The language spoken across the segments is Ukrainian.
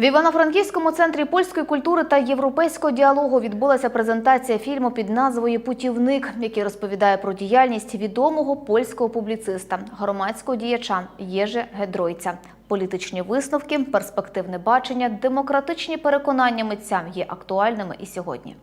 В Івано-Франківському центрі польської культури та європейського діалогу відбулася презентація фільму під назвою Путівник, який розповідає про діяльність відомого польського публіциста, громадського діяча Єже Гедройця. Політичні висновки, перспективне бачення, демократичні переконання митця є актуальними і сьогодні.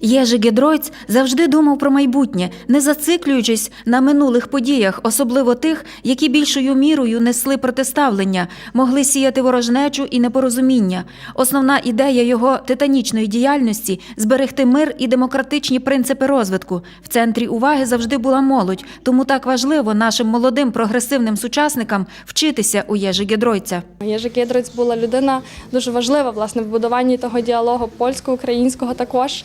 Єжи Гедройц завжди думав про майбутнє, не зациклюючись на минулих подіях, особливо тих, які більшою мірою несли протиставлення, могли сіяти ворожнечу і непорозуміння. Основна ідея його титанічної діяльності зберегти мир і демократичні принципи розвитку. В центрі уваги завжди була молодь, тому так важливо нашим молодим прогресивним сучасникам вчитися у Єжи Гедройця. Єжи Кедриць була людина дуже важлива власне в будуванні того діалогу польсько-українського також.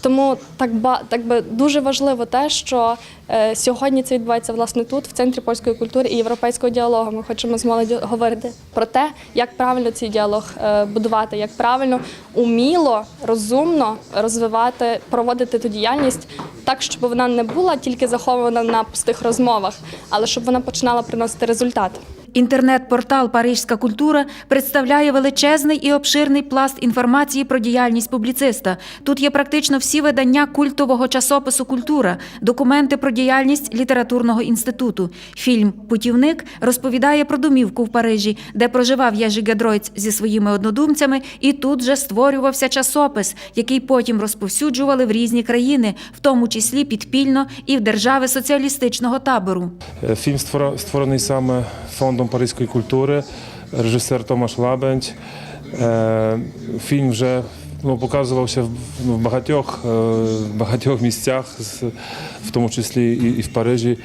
Тому так ба так би дуже важливо те, що е, сьогодні це відбувається власне тут, в центрі польської культури і європейського діалогу. Ми хочемо з молоддю говорити про те, як правильно цей діалог е, будувати, як правильно уміло, розумно розвивати, проводити ту діяльність так, щоб вона не була тільки захована на пустих розмовах, але щоб вона починала приносити результат. Інтернет-портал Парижська культура представляє величезний і обширний пласт інформації про діяльність публіциста. Тут є практично всі видання культового часопису Культура, документи про діяльність літературного інституту. Фільм Путівник розповідає про домівку в Парижі, де проживав Єжи Гедройц зі своїми однодумцями, і тут же створювався часопис, який потім розповсюджували в різні країни, в тому числі підпільно і в держави соціалістичного табору. Е, Фільм створений саме фондом Паризької культури, режисер Томаш Лабенч. Е, Фільм вже ну, показувався в ну, багатьох, е, багатьох місцях, в тому числі і в Парижі,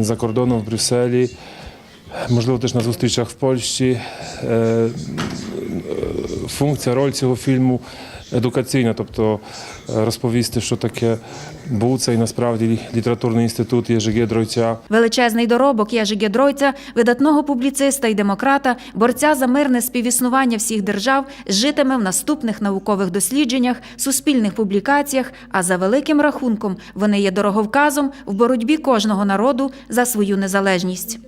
за кордоном в Брюсселі, можливо, теж на зустрічах в Польщі. Е, Функція, роль цього фільму едукаційна, тобто е, розповісти, що таке був цей насправді літературний інститут Єжи Гедройця. Величезний доробок Єжи Гедройця, видатного публіциста і демократа, борця за мирне співіснування всіх держав, житиме в наступних наукових дослідженнях, суспільних публікаціях. А за великим рахунком вони є дороговказом в боротьбі кожного народу за свою незалежність.